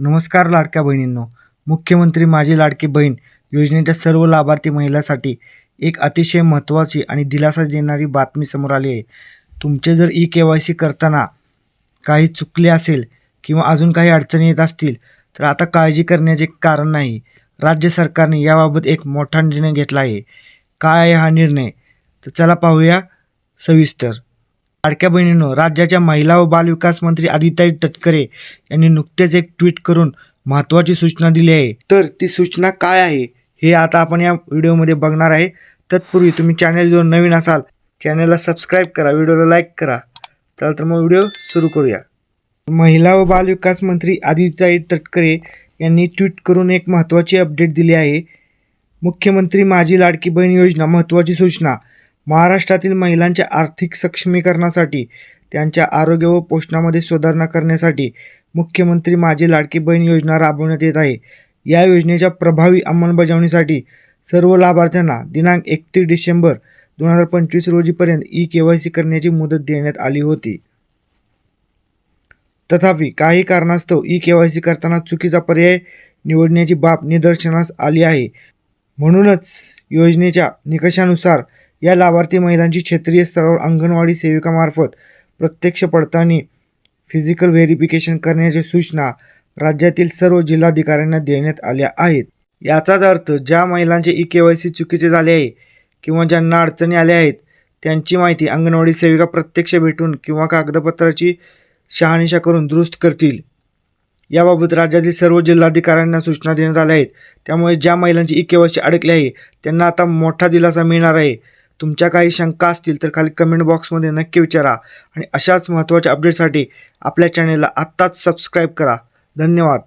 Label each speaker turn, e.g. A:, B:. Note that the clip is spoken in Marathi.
A: नमस्कार लाडक्या बहिणींनो. मुख्यमंत्री माझी लाडकी बहीण योजनेच्या सर्व लाभार्थी महिलांसाठी एक अतिशय महत्त्वाची आणि दिलासा देणारी बातमी समोर आली आहे. तुमचे जर ई के वाय सी करताना काही चुकले असेल किंवा अजून काही अडचणी येत असतील तर आता काळजी करण्याचे कारण नाही. राज्य सरकारने याबाबत एक मोठा निर्णय घेतला आहे. काय आहे हा निर्णय? तर चला पाहूया सविस्तर. लाडक्या बहिणींनो राज्याच्या महिला व बालविकास मंत्री आदिताई तटकरे यांनी नुकतेच एक ट्विट करून महत्त्वाची सूचना दिली आहे. तर ती सूचना काय आहे हे आता आपण या व्हिडिओमध्ये बघणार आहे. तत्पूर्वी तुम्ही चॅनल जर नवीन असाल चॅनलला सबस्क्राईब करा व्हिडिओला लाईक करा. चला तर मग व्हिडिओ सुरू करूया. महिला व बालविकास मंत्री आदिताई तटकरे यांनी ट्विट करून एक महत्त्वाची अपडेट दिली आहे. मुख्यमंत्री माझी लाडकी बहीण योजना महत्त्वाची सूचना. महाराष्ट्रातील महिलांच्या आर्थिक सक्षमीकरणासाठी त्यांच्या आरोग्य व पोषणामध्ये सुधारणा करण्यासाठी मुख्यमंत्री माझी लाडकी बहीण योजना राबवण्यात येत आहे. या योजनेच्या प्रभावी अंमलबजावणीसाठी सर्व लाभार्थ्यांना दिनांक एकतीस डिसेंबर दोन हजार पंचवीस रोजीपर्यंत ई के वाय सी करण्याची मुदत देण्यात आली होती. तथापि काही कारणास्तव ई के वाय सी करताना चुकीचा पर्याय निवडण्याची बाब निदर्शनास आली आहे. म्हणूनच योजनेच्या निकषानुसार या लाभार्थी महिलांची क्षेत्रीय स्तरावर अंगणवाडी सेविकामार्फत प्रत्यक्ष पडताळणी फिजिकल व्हेरिफिकेशन करण्याच्या सूचना राज्यातील सर्व जिल्हाधिकाऱ्यांना देण्यात आल्या आहेत. याचाच अर्थ ज्या महिलांचे ई के वाय सी चुकीचे झाले आहे किंवा ज्यांना अडचणी आल्या आहेत त्यांची माहिती अंगणवाडी सेविका प्रत्यक्ष भेटून किंवा कागदपत्राची शहानिशा करून दुरुस्त करतील. याबाबत राज्यातील सर्व जिल्हाधिकाऱ्यांना सूचना देण्यात आल्या आहेत. त्यामुळे ज्या महिलांची ई के वाय सी अडकली आहे त्यांना आता मोठा दिलासा मिळणार आहे. तुमच्या काही शंका असतील तर खाली कमेंट बॉक्समध्ये नक्की विचारा. आणि अशाच महत्त्वाच्या अपडेटसाठी आपल्या चॅनेलला आत्ताच सबस्क्राईब करा. धन्यवाद.